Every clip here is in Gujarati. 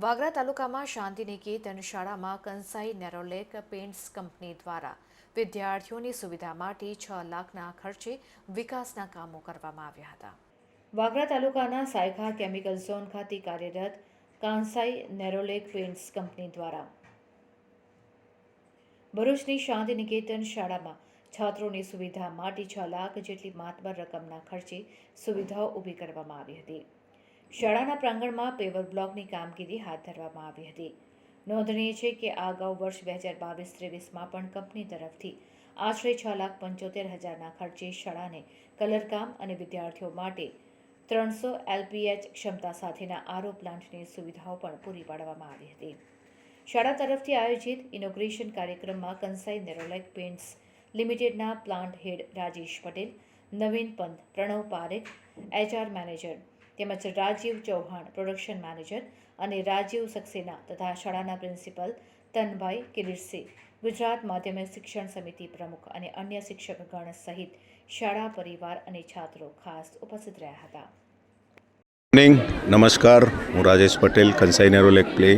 વાગરા તાલુકામાં શાંતિનિકેતન શાળામાં કંસાઈ નેરોલેક પેન્ટ્સ કંપની દ્વારા વિદ્યાર્થીઓની સુવિધા માટે છ લાખના ખર્ચે વિકાસના કામો કરવામાં આવ્યા હતા. વાગરા તાલુકાના સાયખા કેમિકલ ઝોન ખાતે કાર્યરત કાંસાઈ નેરોલેક પેન્ટ્સ કંપની દ્વારા ભરૂચની શાંતિનિકેતન શાળામાં છાત્રોની સુવિધા માટે છ લાખ જેટલી માતબર રકમના ખર્ચે સુવિધાઓ ઊભી કરવામાં આવી હતી. શાળાના પ્રાંગણમાં પેવર બ્લોકની કામગીરી હાથ ધરવામાં આવી હતી. નોંધનીય છે કે આ અગાઉ વર્ષ બે હજાર બાવીસ ત્રેવીસમાં પણ કંપની તરફથી આશરે છ લાખ પંચોતેર હજારના ખર્ચે શાળાને કલરકામ અને વિદ્યાર્થીઓ માટે ત્રણસો એલપીએચ ક્ષમતા સાથેના આરો પ્લાન્ટની સુવિધાઓ પણ પૂરી પાડવામાં આવી હતી. શાળા તરફથી આયોજિત ઇનોગ્રેશન કાર્યક્રમમાં કંસાઈ નેરોલેક પેન્ટ્સ લિમિટેડના plant head Rajesh Patel, Navin Pant Pranav Parekh, HR manager તેમજ રાજીવ ચૌહાણ પ્રોડક્શન મેનેજર અને રાજીવ સક્સેના તથા શાળાના પ્રિન્સિપલ તનભાઈ કિરીટસિંહ, ગુજરાત માધ્યમિક શિક્ષણ સમિતિ પ્રમુખ અને અન્ય શિક્ષકગણ સહિત શાળા પરિવાર અને છાત્રો ખાસ ઉપસ્થિત રહ્યા હતા. મોર્નિંગ નમસ્કાર. હું Rajesh Patel Kansai Nerolac play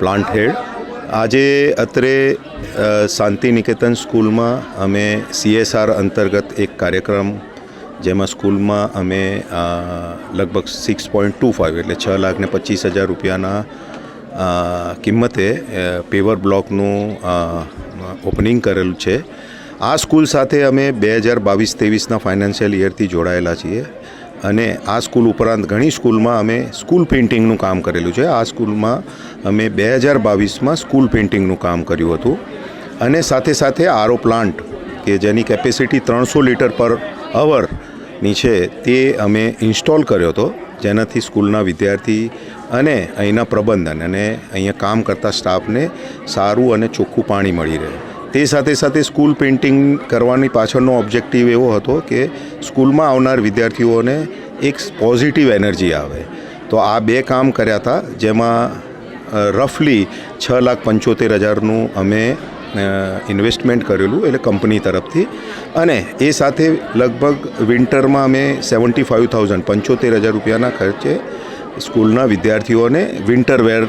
plant head આજે અત્રે શાંતિ નિકેતન સ્કૂલમાં અમે સીએસઆર અંતર્ગત એક કાર્યક્રમ, જેમાં સ્કૂલમાં અમે લગભગ સિક્સ પોઈન્ટ ટુ ફાઇવ એટલે છ લાખ ને પચીસ હજાર રૂપિયાના કિંમતે પેવર બ્લોકનું ઓપનિંગ કરેલું છે. આ સ્કૂલ સાથે અમે બે હજાર બાવીસ ત્રેવીસના ફાઇનાન્શિયલ યરથી જોડાયેલા છીએ. અને આ સ્કૂલ ઉપરાંત ઘણી સ્કૂલમાં અમે સ્કૂલ પેઇન્ટિંગનું કામ કરેલું છે. આ સ્કૂલમાં અમે બે હજાર બાવીસમાં સ્કૂલ પેઇન્ટિંગનું કામ કર્યું હતું. અને સાથે સાથે આરો પ્લાન્ટ, કે જેની કેપેસિટી ત્રણસો લીટર પર અવરની છે, તે અમે ઇન્સ્ટોલ કર્યો હતો. જેનાથી સ્કૂલના વિદ્યાર્થી અને અહીંના પ્રબંધન અને અહીંયા કામ કરતા સ્ટાફને સારું અને ચોખ્ખું પાણી મળી રહે. તે સાથે સાથે સ્કૂલ પેઇન્ટિંગ કરવાની પાછળનો ઓબ્જેક્ટિવ એવો હતો કે સ્કૂલમાં આવનાર વિદ્યાર્થીઓને એક પોઝિટિવ એનર્જી આવે. તો આ બે કામ કર્યા હતા, જેમાં રફલી છ લાખ પંચોતેર હજારનું અમે ઇન્વેસ્ટમેન્ટ કરેલું એટલે કંપની તરફથી. અને એ સાથે લગભગ વિન્ટરમાં અમે સેવન્ટી ફાઇવ થાઉઝન્ડ પંચોતેર હજાર રૂપિયાના ખર્ચે સ્કૂલના વિદ્યાર્થીઓને વિન્ટર વેર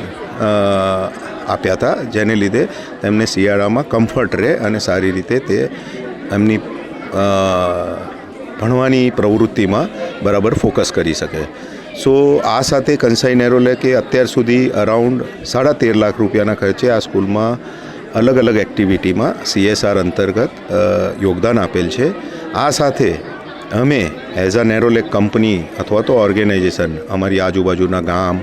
આપ્યા હતા, જેને લીધે તેમને શિયાળામાં કમ્ફર્ટ રહે અને સારી રીતે તે એમની ભણવાની પ્રવૃત્તિમાં બરાબર ફોકસ કરી શકે. સો આ સાથે કંસાઈ નેરોલેકે અત્યાર સુધી અરાઉન્ડ સાડા તેર લાખ રૂપિયાના ખર્ચે આ સ્કૂલમાં અલગ અલગ એક્ટિવિટીમાં સીએસઆર અંતર્ગત યોગદાન આપેલ છે. આ સાથે અમે એઝ અ નેરોલેક કંપની અથવા તો ઓર્ગેનાઇઝેશન અમારી આજુબાજુના ગામ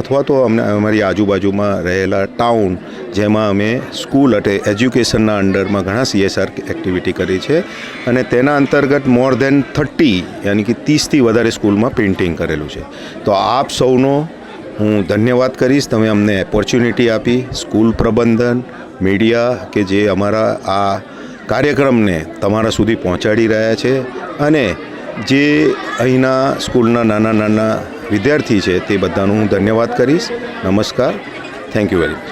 અથવા તો અમને, અમારી આજુબાજુમાં રહેલા ટાઉન જેમાં અમે સ્કૂલ અટે એજ્યુકેશનના અંડરમાં ઘણા સીએસઆર એક્ટિવિટી કરી છે. અને તેના અંતર્ગત મોર દેન થર્ટી યાની કે ત્રીસથી વધારે સ્કૂલમાં પેઇન્ટિંગ કરેલું છે. તો આપ સૌનો હું ધન્યવાદ કરીશ તમે અમને ઓપોર્ચ્યુનિટી આપી. સ્કૂલ પ્રબંધન મીડિયા કે જે અમારા આ કાર્યક્રમને તમારા સુધી પહોંચાડી રહ્યા છે અને જે અહીંના સ્કૂલના નાના નાના વિદ્યાર્થી છે તે બધાનું હું ધન્યવાદ કરીશ. નમસ્કાર. Thank you very much